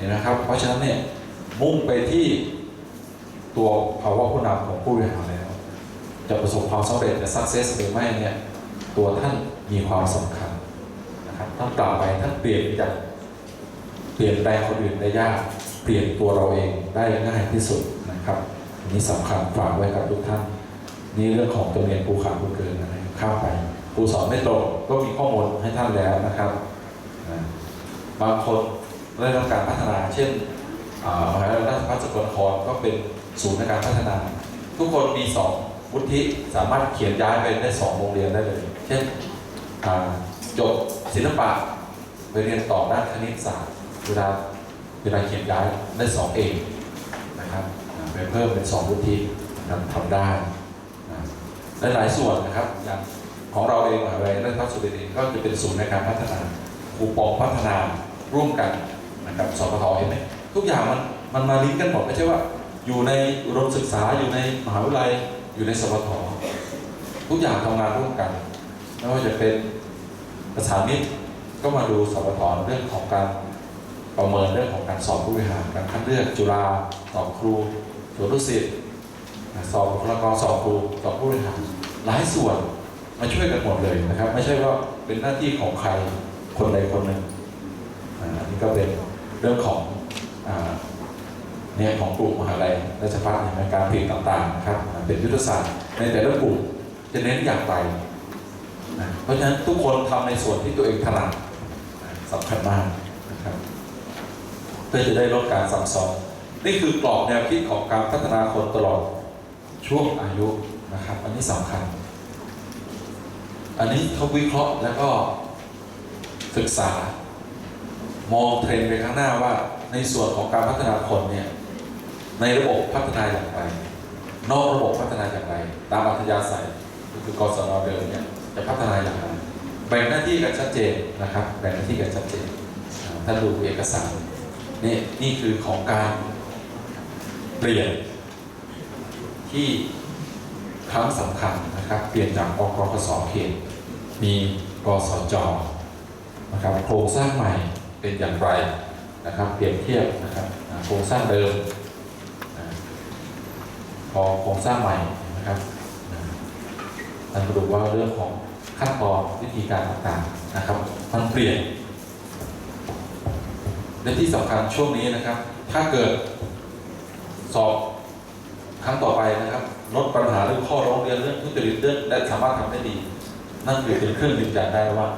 ห็นไหมครับ เพราะฉะนั้นเนี่ยมุ่งไปที่ตัวภาวะผู้นำของผู้บริหารแล้ว จะประสบความสำเร็จจะ success หรือไม่เนี่ยตัวท่านมีความสำคัญนะครับท่านกล่าวไปท่านเปลี่ยนจากเปลี่ยนแปลงคนอื่นได้ยากเปลี่ยนตัวเราเองได้ง่ายที่สุดนะครับนี้สำคัญฝากไว้กับทุกท่าน นี่เรื่องของตัวเรียนภูขาภูเกินนะครับเข้าไปครูสอนไม่ตรงก็มีข้อมูลให้ท่านแล้วนะครับนะบางคน ได้รับการพัฒนา เช่นมหาวิทยาลัยราชภัฏสกลนครก็เป็นศูนย์ในการพัฒนา ทุกคนมีสองวุฒิสามารถเขียนย้ายไปได้สองโรงเรียนได้เลย เช่นจบศิลปะไปเรียนต่อด้านคณิตศาสตร์เวลาเวลาเขียนย้ายได้สองเองนะครับไปเพิ่มเป็นสองวุฒินะครับทำได้และหลายส่วนนะครับอย่างของเราเองมหาวิทยาลัยราชภัฏสุรินทร์ก็จะเป็นศูนย์ในการพัฒนาคูปองพัฒนาร่วมกัน นะครับสพทเห็นไหมทุกอย่างมันมันมาลิงก์กันหมดไม่ใช่ว่า อยู่ในอุดมศึกษาอยู่ในมหาวิทยาลัยอยู่ในสพททุกอย่างทำงานร่วมกันไม่ว่าจะเป็นประสานมิตรก็มาดูสพทเรื่องของการประเมินเรื่องของการสอบผู้บริหารการคัดเลือกจุฬาสอบครูสวนดุสิตสอบบุคลากรสอบครูสอบผู้บริหารหลายส่วนมาช่วยกันหมดเลยนะครับ ไม่ใช่ว่าเป็นหน้าที่ของใครคนใดคนหนึ่งอ่าอันนี้ก็เป็น เรื่องของเนี่ยของกลุ่มมหาลัยราชภัฏในการผลิตต่างๆนะครับเป็นยุทธศาสตร์ในแต่ละกลุ่มจะเน้นอย่างไรนะเพราะฉะนั้นทุกคนทำในส่วนที่ตัวเองถนัดนะสำคัญมากนะครับเพื่อจะได้ลดการซ้ำซ้อนนี่คือกรอบแนวคิดของการพัฒนาคนตลอดช่วงอายุนะครับ อันนี้สำคัญ อันนี้เขาวิเคราะห์แล้วก็ศึกษา มองเทรนด์ไปข้างหน้าว่าในส่วนของการพัฒนาคนเนี่ยในระบบพัฒนาอย่างไร นอกระบบพัฒนาอย่างไร ตามอัธยาศัยก็คือกศนเดิมเนี่ยจะพัฒนาอย่างไรแบ่งหน้าที่กันชัดเจนนะครับ แบ่งหน้าที่กันชัดเจนอ่าดูเอกสารนี่นี่คือของการเปลี่ยนที่ครั้งสำคัญนะครับ เปลี่ยนจากอกกสเขตมีกสจนะครับโครงสร้างใหม่ เป็นอย่างไรนะครับ เปรียบเทียบนะครับโครงสร้างเดิมพอโครงสร้างใหม่นะครับท่านก็ดูว่าเรื่องของขั้นตอนวิธีการต่างๆนะครับ มันเปลี่ยนและที่สำคัญช่วงนี้นะครับ ถ้าเกิดสอบครั้งต่อไปนะครับลดปัญหาเรื่องข้อร้องเรียนเรื่องทุจริตเรื่องและสามารถทำได้ดี นั่นคือเป็นเครื่องยืนยันได้ว่า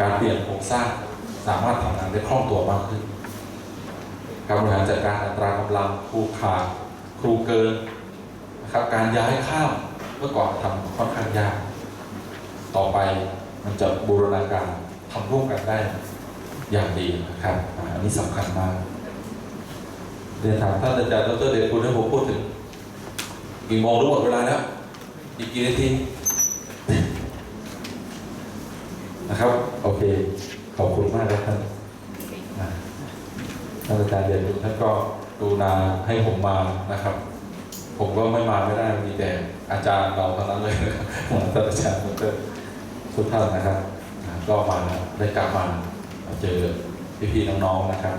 การเปลี่ยนโครงสร้าง สามารถทำงานได้คล่องตัวมากขึ้น การบริหารจัดการอัตรากำลังครูขาดครูเกินนะครับการย้ายข้ามเมื่อก่อนทำค่อนข้างยาก ต่อไปมันจะบูรณาการทำร่วมกันได้อย่างดีนะครับอันนี้สำคัญมากเรียนถามท่านอาจารย์ดรเดชคุณให้ผมพูดถึงกี่โมงรู้หมดเวลาแล้วอีกกี่นาทีนะครับ โอเค ขอบคุณมากครับท่านอ่าท่านอาจารย์เดชคุณท่านก็ดูนาให้ผมมานะครับ ผมก็ไม่มาไม่ได้มีแต่อาจารย์เราเท่านั้นเลยนะครับท่านอาจารย์ดรทุกท่านนะครับอ่าก็มาได้กลับมามาเจอพี่ๆน้องๆนะครับ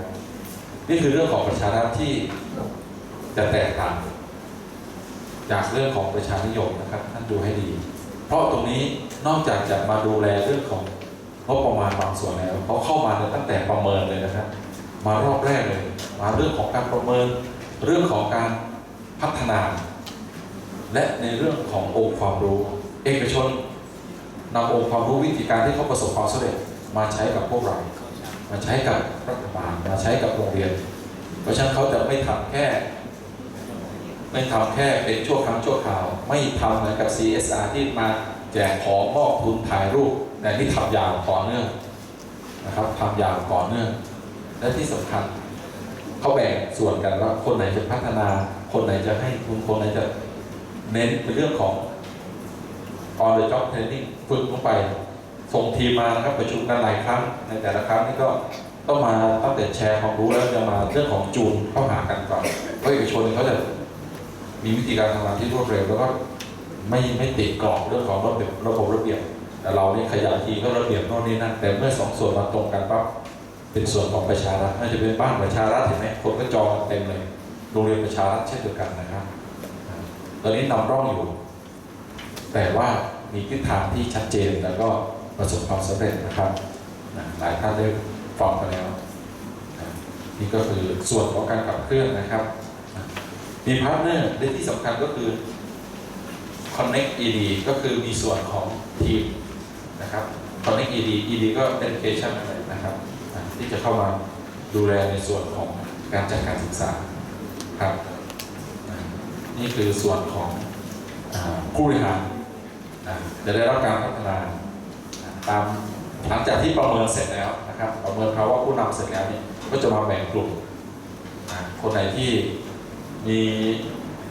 นี่คือเรื่องของประชารัฐที่จะแตกต่างจากเรื่องของประชานิยมนะครับ ท่านดูให้ดี เพราะตรงนี้นอกจากจะมาดูแลเรื่องของ งบประมาณบางส่วนแล้วเขาเข้ามาตั้งแต่ประเมินเลยนะครับ มารอบแรกเลย มาเรื่องของการประเมิน เรื่องของการพัฒนา และในเรื่องขององค์ความรู้ เอกชนนำองค์ความรู้วิธีการที่เขาประสบความสำเร็จมาใช้กับพวกเรา มาใช้กับรัฐบาล มาใช้กับโรงเรียน เพราะฉะนั้นเขาจะไม่ทำแค่ ไม่ทำแค่เป็นชั่วครั้งชั่วคราว ไม่ทำเหมือนกับ CSR ที่มา แจกของมอบทุนถ่ายรูปแต่นี่ทำยาวต่อเนื่องนะครับทำยาวต่อเนื่อง และที่สำคัญเขาแบ่งส่วนกันว่าคนไหนจะพัฒนา คนไหนจะให้ทุนคนไหนจะเน้นเป็นเรื่องของ on the job training ฝึกลงไป ส่งทีมมานะครับประชุมกันหลายครั้ง ในแต่ละครั้งนี่ก็ต้องมาตั้งแต่แชร์ความรู้แล้วจะมาเรื่องของจูนเข้าหากันก่อนเพราะเอกชนเขาจะมีวิธีการทำงานที่รวดเร็วแล้วก็ ไม่ไม่ติดกรอบเรื่องของระเบียบระบบระเบียบแต่เราเนี่ยขยันทีก็ระเบียบโน่นนี่นั่นแต่เมื่อสองส่วนมาตรงกันปั๊บเป็นส่วนของประชารัฐน่าจะเป็นบ้านประชารัฐเห็นไหมคนก็จองเต็มเลยโรงเรียนประชารัฐเช่นเดียวกันนะครับ ตอนนี้นำร่องอยู่ แต่ว่ามีทิศทางที่ชัดเจนแล้วก็ประสบความสำเร็จนะครับ หลายท่านได้ฟังกันแล้ว นี่ก็คือส่วนของการขับเคลื่อนนะครับ มีพาร์ทเนอร์และที่สำคัญก็คือ Connect ED ก็คือมีส่วนของทีมนะครับ Connect ED ED ก็ Education อะไรนะครับ ที่จะเข้ามาดูแลในส่วนของการจัดการศึกษาครับนี่คือส่วนของผู้บริหารจะได้รับการพัฒนาตามหลังจากที่ประเมินเสร็จแล้วนะครับ ประเมินภาวะผู้นำเสร็จแล้วนี่ก็จะมาแบ่งกลุ่มคนไหนที่มี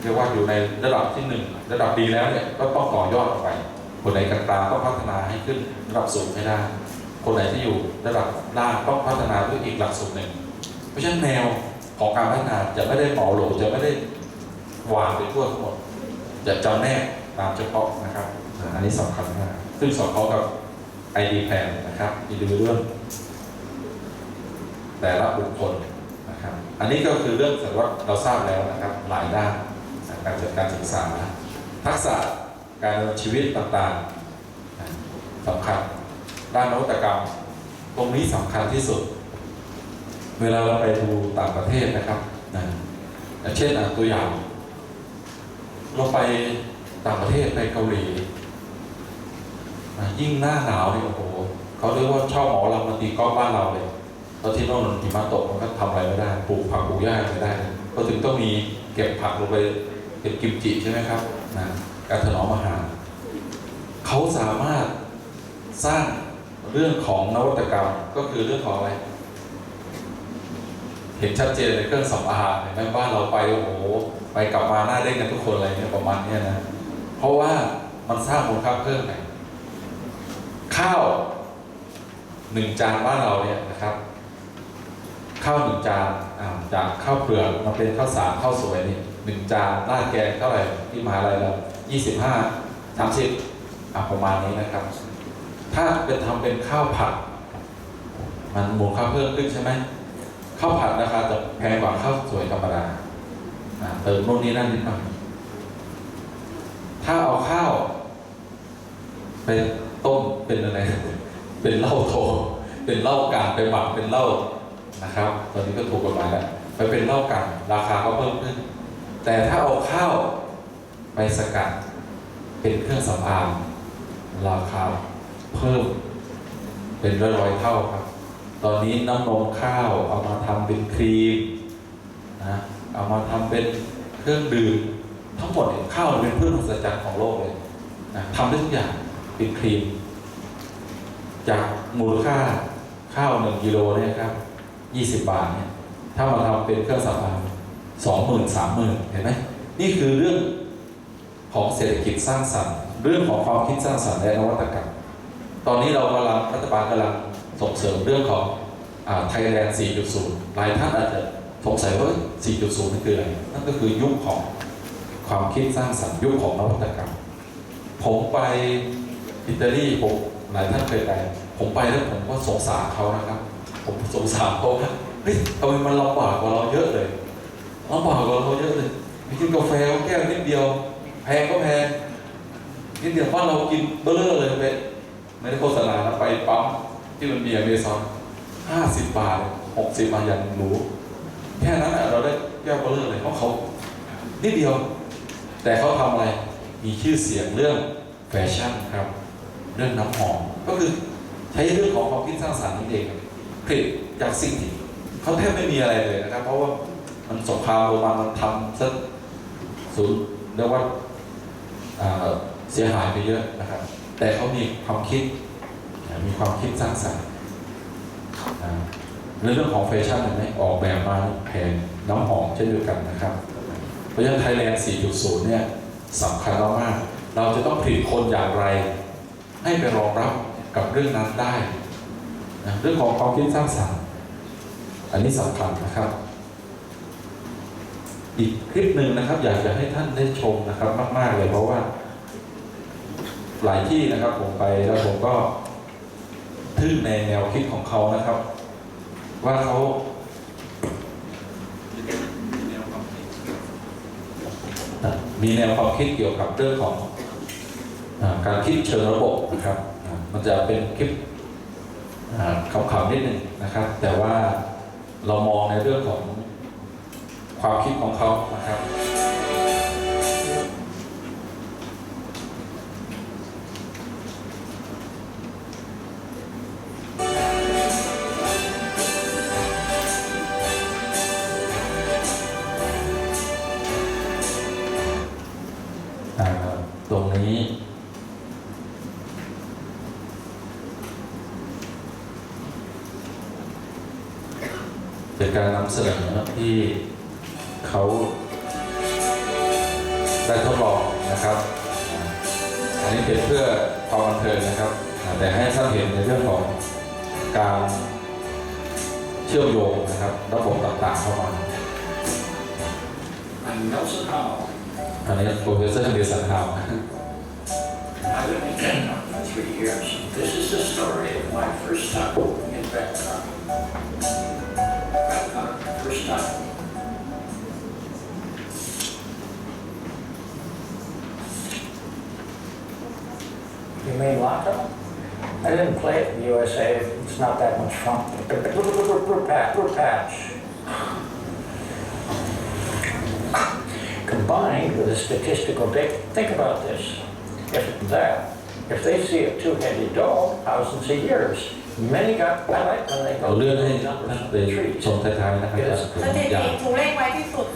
เรียกว่าอยู่ในระดับที่หนึ่งระดับดีแล้วเนี่ยก็ต้องต่อยอดออกไป คนไหนกลางๆต้องพัฒนาให้ขึ้นระดับสูงให้ได้ คนไหนที่อยู่ระดับล่างต้องพัฒนาด้วยอีกหลักสูตรหนึ่ง เพราะฉะนั้นแนวของการพัฒนาจะไม่ได้เหมาโหลจะไม่ได้วางไปทั่วทั้งหมดจะจำแนกตามเฉพาะนะครับ อันนี้สำคัญมากซึ่งสอดคล้องกับ ID plan นะครับ individual แต่ละบุคคลนะครับ อันนี้ก็คือเรื่องสารวัตรเราทราบแล้วนะครับหลายด้าน การจัดการศึกษา ทักษะการดำเนินชีวิตต่างๆสำคัญ ด้านนวัตกรรม ตรงนี้สำคัญที่สุด เวลาเราไปดูต่างประเทศนะครับนะเช่นตัวอย่าง เราไปต่างประเทศไปเกาหลียิ่งหน้าหนาวเนี่ยโอ้โหเขาเรียกว่าชอบหมอลำมาตีกอล์ฟบ้านเราเลยเพราที่โน่นหิมะตกมันก็ทำอะไรไม่ได้ปลูกผักปลูกหญ้าไม่ได้ ก็ถึงต้องมีเก็บผักลงไป เก็บกิมจิใช่ไหมครับนะการถนอมอาหารเขาสามารถสร้างเรื่องของนวัตกรรมก็คือเรื่องของอะไร เห็นชัดเจนในเครื่องสำอางเห็นไหมบ้านเราไปโอ้โหไปกลับมาหน้าเด้งกันทุกคนอะไรเนี่ยประมาณเนี้ยนะเพราะว่ามันสร้างมูลค่าเพิ่มไงข้าวหนึ่งจานบ้านเราเนี่ยนะครับ ข้าวหนึ่งจานจากข้าวเปลือกมาเป็นข้าวสารข้าวสวยนี่ หนึ่งจานราดแกงเท่าไหร่ที่มหาลัยเรายี่สิบห้าสามสิบประมาณนี้นะครับ ถ้าเป็นทำเป็นข้าวผัด มันหมูลค่าเพิ่มขึ้นใช่ไหมข้าวผัดราคาจะแพงกว่าข้าวสวยธรรมดาเติมโน่นนี่นั่นนิดหน่อยถ้าเอาข้าวไปต้มเป็นอะไร เป็นเหล้าโท เป็นเหล้ากลั่นไปหมักเป็นเหล้านะครับ ตอนนี้ก็ถูกกฎหมายแล้วไปเป็นเหล้ากลั่นราคาก็เพิ่มขึ้น แต่ถ้าเอาข้าวไปสกัดเป็นเครื่องสำอางราคาเพิ่มเป็นร้อยๆเท่าครับ ตอนนี้น้ำนมข้าวเอามาทำเป็นครีมนะเอามาทำเป็นเครื่องดื่มทั้งหมดเนี่ยข้าวเป็นพืชมหัศจรรย์ของโลกเลยนะทำได้ทุกอย่างเป็นครีม จากมูลค่าข้าวหนึ่งกิโลเนี่ยครับยี่สิบบาทเนี่ยถ้ามาทำเป็นเครื่องสำอาง สองหมื่นสามหมื่นเห็นไหมนี่คือเรื่องของเศรษฐกิจสร้างสรรค์ เรื่องของความคิดสร้างสรรค์และนวัตกรรม ตอนนี้เรากำลังรัฐบาลกำลังส่งเสริมเรื่องของไทยแลนด์ 4.0 หลายท่านอาจจะสงสัยว่า 4.0นี่นคืออะไร นั่นก็คือยุคของความคิดสร้างสรรค์ยุคของนวัตกรรม ผมไปอิตาลีผมหลายท่านเคยไป ผมไปแล้วผมก็สงสารเขานะครับ ผมสงสารเขาว่าเฮ้ยทำไมมันลำบากกว่าเราเยอะเลย ลำบากกว่าเราเยอะเลยไปกินกาแฟแก้วนิดเดียว แพงก็แพงนิดเดียวบ้านเรากินเบลเลอร์เลยไปไม่ได้โฆษณานะไปปั๊มที่มันมีอเมซอนห้าสิบบาทหกสิบมาอย่างหรูแค่นั้นเราได้แก้วเบลเลอร์เลยเพราะเขานิดเดียว แต่เขาทำอะไรมีชื่อเสียงเรื่องแฟชั่นครับ เรื่องน้ำหอมก็คือใช้เรื่องของความคิดสร้างสรรค์นี่เองผลิตจากสิ่งที่เขาแทบไม่มีอะไรเลยนะครับ เพราะว่า มันสงครามโรมันมันทำซะสูญเรียกว่าเสียหายไปเยอะนะครับ แต่เขามีความคิดมีความคิดสร้างสรรค์ในเรื่องของแฟชั่นเห็นไหมออกแบบมาแพงน้ำหอมเช่นเดียวกันนะครับ เพราะฉะนั้นไทยแลนด์ 4.0 เนี่ยสำคัญมาก เราจะต้องผลิตคนอย่างไร ให้ไปรองรับกับเรื่องนั้นได้ เรื่องของความคิดสร้างสรรค์ อันนี้สำคัญนะครับ อีกคลิปหนึ่งนะครับ อยากจะให้ท่านได้ชมนะครับ มาก ๆ เลยเพราะว่า หลายที่นะครับ ผมไปแล้วผมก็ทึ่งในแนวคิดของเขานะครับ ว่าเขามีแนวความคิดเกี่ยวกับเรื่องของอการคิดเชิงระบบนะครับ มันจะเป็นคลิปขำๆนิดหนึ่งนะครับ แต่ว่าเรามองในเรื่องของ ความคิดของเขานะครับอ่าตรงนี้เป็นการนำเสนอที่ เขาได้ทดลองนะครับ อันนี้เป็นเพื่อความบันเทิงนะครับ แต่ให้ท่านเห็นในเรื่องของการเชื่อมโยงนะครับ ระบบต่างๆเข้ามา I'm Nelson Howe, อันนี้โปรเฟสเซอร์เดสันฮาว I've been in Bangkok for three years. This is the story of my first time in Bangkok, You mean Lotto? I didn't play it in the USA. It's not that much fun. Patch. Combined with a statistical data, think about this. If that, if they see a two-headed dog thousands of years, many got, I like when they เรา go เลื่อนให้ those ท่าน numbers ไป on the trees. ชมท้ายๆนะครับ สถิ อย่า ติ ง ถูกเลขไว้ที่สุด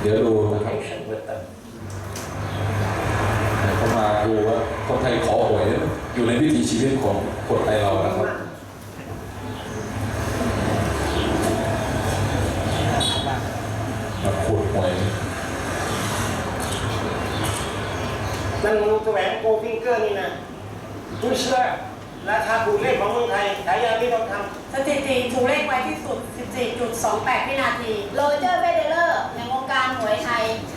เดี๋ยวดูนะครับ Patient with them. เขามาดูว่าคนไทยขอหวยอยู่ในวิถีชีวิตของคนไทยเรานะครับมาขูดหวยมันมูแสวงโกฟิงเกอร์นี่นะผู้เชื่อราคาถูกเลขของเมืองไทยฉายาที่เราทสถิติถูกเลขไว้ที่สุด 14.28วินาทีโรเจอร์เฟเดเลอร์ในวงการหวยไทยใ